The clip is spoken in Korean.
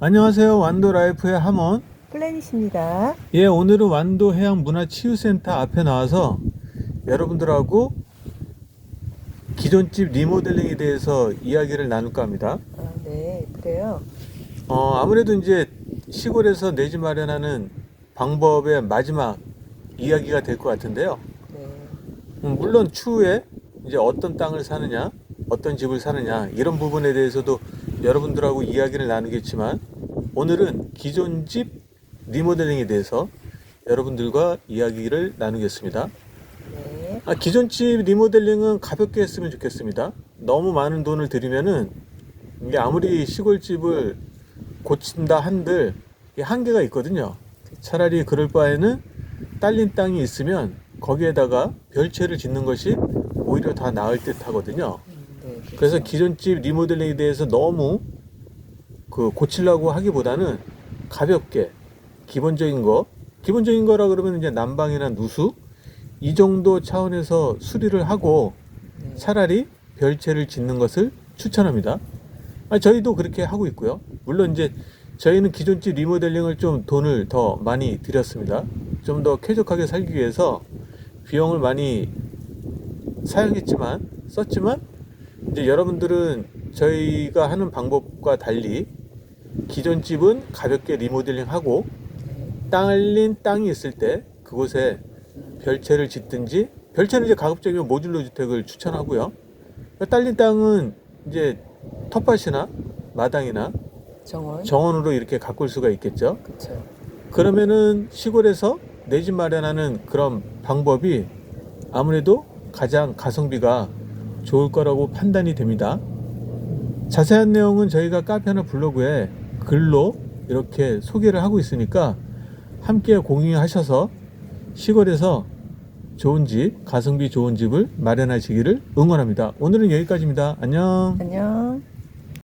안녕하세요. 완도 라이프의 함원. 플래닛입니다. 예, 오늘은 완도 해양 문화 치유센터 앞에 나와서 여러분들하고 기존 집 리모델링에 대해서 이야기를 나눌까 합니다. 아, 네, 그래요. 어, 아무래도 이제 시골에서 내 집 마련하는 방법의 마지막 이야기가 될 것 같은데요. 네, 음, 물론 추후에 이제 어떤 땅을 사느냐, 어떤 집을 사느냐, 이런 부분에 대해서도 여러분들하고 이야기를 나누겠지만, 오늘은 기존 집 리모델링에 대해서 여러분들과 이야기를 나누겠습니다. 네, 아, 기존 집 리모델링은 가볍게 했으면 좋겠습니다. 너무 많은 돈을 들이면은 이게 아무리 시골집을 고친다 한들 한계가 있거든요. 차라리 그럴 바에는 딸린 땅이 있으면 거기에다가 별채를 짓는 것이 오히려 다 나을 듯 하거든요. 그래서 기존 집 리모델링에 대해서 너무 그 고치려고 하기보다는 가볍게 기본적인 거, 기본적인 거라 그러면 이제 난방이나 누수 이 정도 차원에서 수리를 하고 네. 차라리 별채를 짓는 것을 추천합니다. 아, 저희도 그렇게 하고 있고요. 물론 이제 저희는 기존 집 리모델링을 좀 돈을 더 많이 들였습니다. 좀 더 쾌적하게 살기 위해서 비용을 많이 사용했지만 썼지만 이제 여러분들은 저희가 하는 방법과 달리 기존 집은 가볍게 리모델링하고 땅을린 땅이 있을 때 그곳에 별채를 짓든지 별채는 이제 가급적이면 모듈러 주택을 추천하고요. 딸린 땅은 이제 텃밭이나 마당이나 정원. 정원으로 이렇게 가꿀 수가 있겠죠. 그렇죠. 그러면은 시골에서 내 집 마련하는 그런 방법이 아무래도 가장 가성비가 좋을 거라고 판단이 됩니다. 자세한 내용은 저희가 카페나 블로그에 글로 이렇게 소개를 하고 있으니까 함께 공유하셔서 시골에서 좋은 집, 가성비 좋은 집을 마련하시기를 응원합니다. 오늘은 여기까지입니다. 안녕. 안녕.